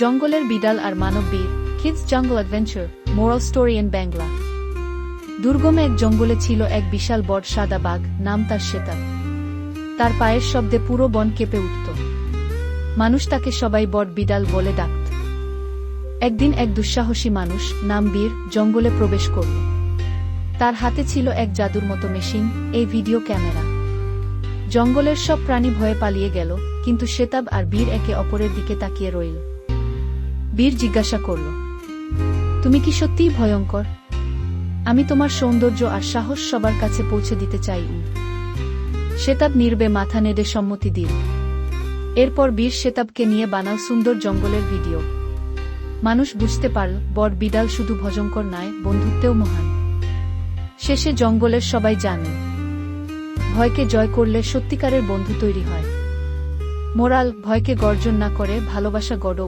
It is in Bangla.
জঙ্গলের বিড়াল আর মানব বীর kids jungle adventure moral story in Bangla দুর্গমে এক জঙ্গলে ছিল এক বিশাল বট সাদা বাঘ, নাম তার শ্বেতাব তার পায়ের শব্দে পুরো বন কেঁপে উঠত। মানুষ তাকে সবাই বট বিড়াল বলে ডাকত। একদিন এক দুঃসাহসী মানুষ, নাম বীর, জঙ্গলে প্রবেশ করল। তার হাতে ছিল এক জাদুর মতো মেশিন, এই ভিডিও ক্যামেরা। জঙ্গলের সব প্রাণী ভয়ে পালিয়ে গেল, কিন্তু শ্বেতাব আর বীর একে অপরের দিকে তাকিয়ে রইল। বীর জিজ্ঞাসা করল, তুমি কি সত্যিই ভয়ঙ্কর? আমি তোমার সৌন্দর্য আর সাহস সবার কাছে পৌঁছে দিতে চাই। শ্বেতাব নির্বে মাথা নেড়ে সম্মতি দিল। এরপর বীর শ্বেতাবকে নিয়ে বানাল সুন্দর জঙ্গলের ভিডিও। মানুষ বুঝতে পারল বট বিড়াল শুধু ভজঙ্কর নয়, বন্ধুত্বেও মহান। শেষে জঙ্গলের সবাই জানে, ভয়কে জয় করলে সত্যিকারের বন্ধু তৈরি হয়। মোরাল, ভয়কে গর্জন না করে, ভালোবাসা গড়